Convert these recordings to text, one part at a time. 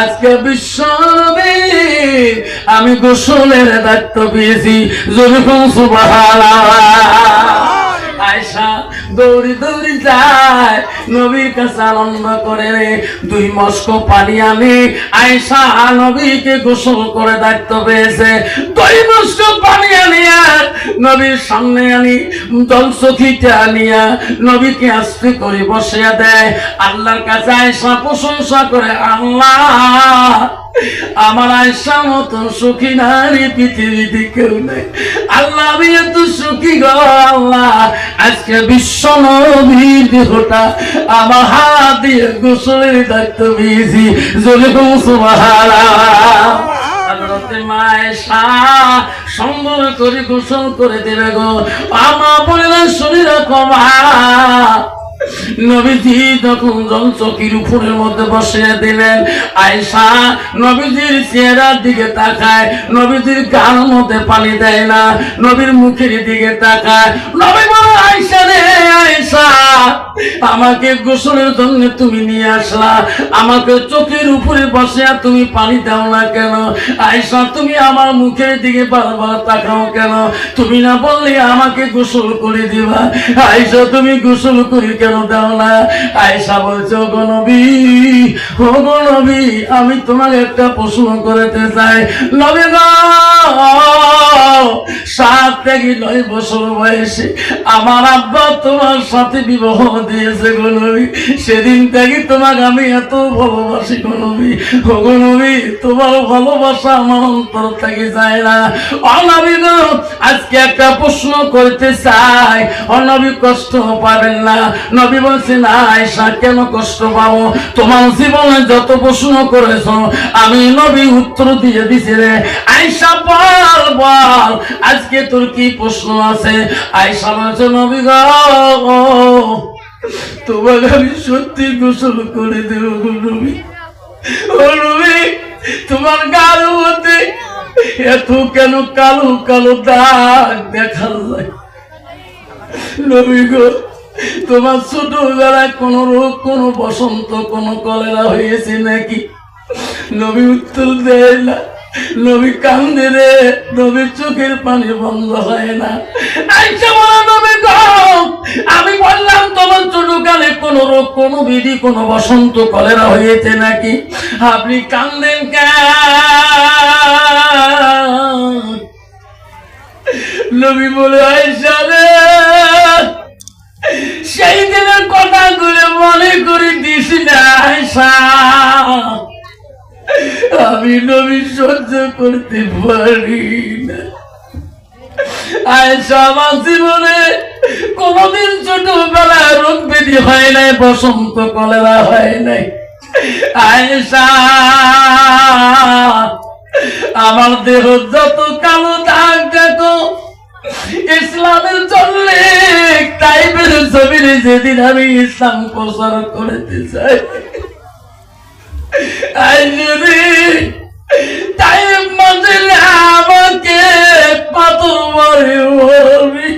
আজকে বিশ্ববে আমি গোসলের দায়িত্ব পেয়েছি। যেরকম সুবাহ আয়সা দৌড়ি দৌড়ি যায়, নবীর কাছে আনন্দ করে দুই মস্ক পানি আনি। আয়সা নবীকে গোসল করে দায়িত্ব পেয়েছে। দুই মস্ক পানি আনিয়া নবীর সামনে আনি জল সখিতে আনিয়া নবীকে আস্তে করে বসিয়া দেয়। আল্লাহর কাছে আয়সা প্রশংসা করে, আল্লাহ আমার আয়সা মতো সুখী নারী পৃথিবীতে কেউ নেই। আল্লাহ আমি এত সুখী গো, আল্লাহ। আজকে বিশ্ব নবীর দেহটা আমার হাত দিয়ে গোসলের দায়িত্ব পেয়েছি মায়েশা সুন্দর করে গোসল করে দেবে গো। আমার বলে না শরীর কমা নবীর মুখের দিকে আমাকে গোসলের জন্য তুমি নিয়ে আসলা, আমাকে চোখের উপরে বসিয়া তুমি পানি দাও না কেন? আয়সা তুমি আমার মুখের দিকে বারবার তাকাও কেন? তুমি না বললে আমাকে গোসল করে দিবা। আয়সা তুমি গোসল করে কেন আমি তোমাকে একটা প্রশ্ন করতে চাই। নবী থেকে নয় বছর বয়সে আমার আব্বা তোমার সাথে বিবাহ দিয়েছে গো সেদিন থেকে তোমাকে আমি এত ভালোবাসি গো নবী। ও গো তোমার ভালোবাসা আমার অন্তর থেকে যায় না। অনবী আজকে একটা প্রশ্ন করতে চাই। অনবী কষ্ট পাবেন না। নবী বলছে, না আয়সা কেন কষ্ট পাবো? তোমার জীবনে যত প্রশ্ন করেছ, আমি নবী উত্তর দিয়ে দিছি রে। আয়সা বল বল। আজকে তোর কি প্রশ্ন আছে? আয়সা বলছে, নবী গো, তোমাকে আমি সত্যি গোসল করে দেব তোমার গাল মধ্যে এত কেন কালো কালো দাগ দেখা যায়? নবী গো, তোমার ছোটবেলায় কোন রোগ, কোন বসন্ত, কোন কলেরা হয়েছে নাকি? নবী উত্তর দেয় না। নবী কান্দে রে, নবীর চোখের পানি বন্ধ হয় না। আইসা আমি বললাম, তোমার ছোটকালে কোন রোগ, কোন বিধি, কোন বসন্ত, কলেরা হয়েছে নাকি? আপনি কান্দেন কেন? নবী বলে আয়সা রে, সেই দিনের কথা কথাগুলো মনে করে দিস না আয়সা আমি নবী সহ্য করতে পারি না। আয়সা আমার জীবনে কোনদিন ছোটবেলায় রোগ ব্যাধি হয় নাই, বসন্ত কলেরা হয় নাই। আয়সা আমার দেহ যত কালো দাগ দেখো, ইসলামের জন্য টাইপের জমিনে যেদিন আমি ইসলাম প্রচার করতে চাই। আমাকে পাথর মারে মরবি।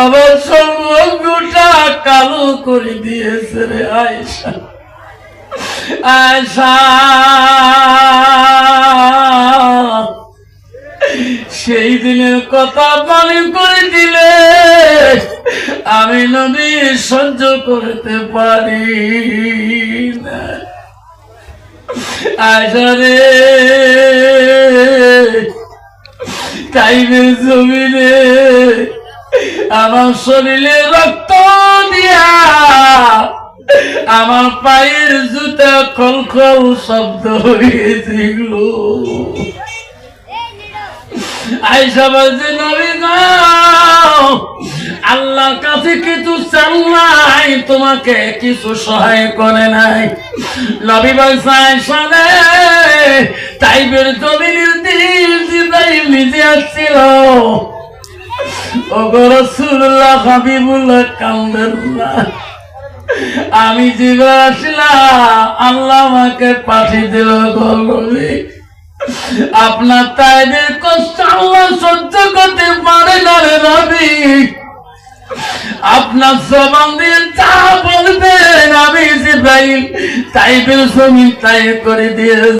আমার সর্বটা কালো করে দিয়েছে রে আয়সা আয়সা সেই দিনের কথা মনে করে দিলে আমি নদী সহ্য করতে পারি না। আশারে টাইমের জমিনে আমার শরীরে রক্ত দিয়া আমার পায়ের জুতা খলখল শব্দ হয়েছিল। আইসা বলছে নবী গো, আল্লাহর কাছে কিছু চাল নাই, তোমাকে কিছু সহায় করে নাই। নবী বলছে আইসা রে টাইপের জমিনের দিন জিব্রাইল নিজে আসছিল আমি জীবন আসলাম, আল্লাহ আমাকে পাঠিয়ে দিল গো নবী আপনার তাইদের কষ্ট আল্লাহ সহ্য করতে পারে না রে নবী। আপনার জবান দিয়ে যা বলবেন আমি জিব্রাইল তাই বেল জমিন তাই করে দিয়ে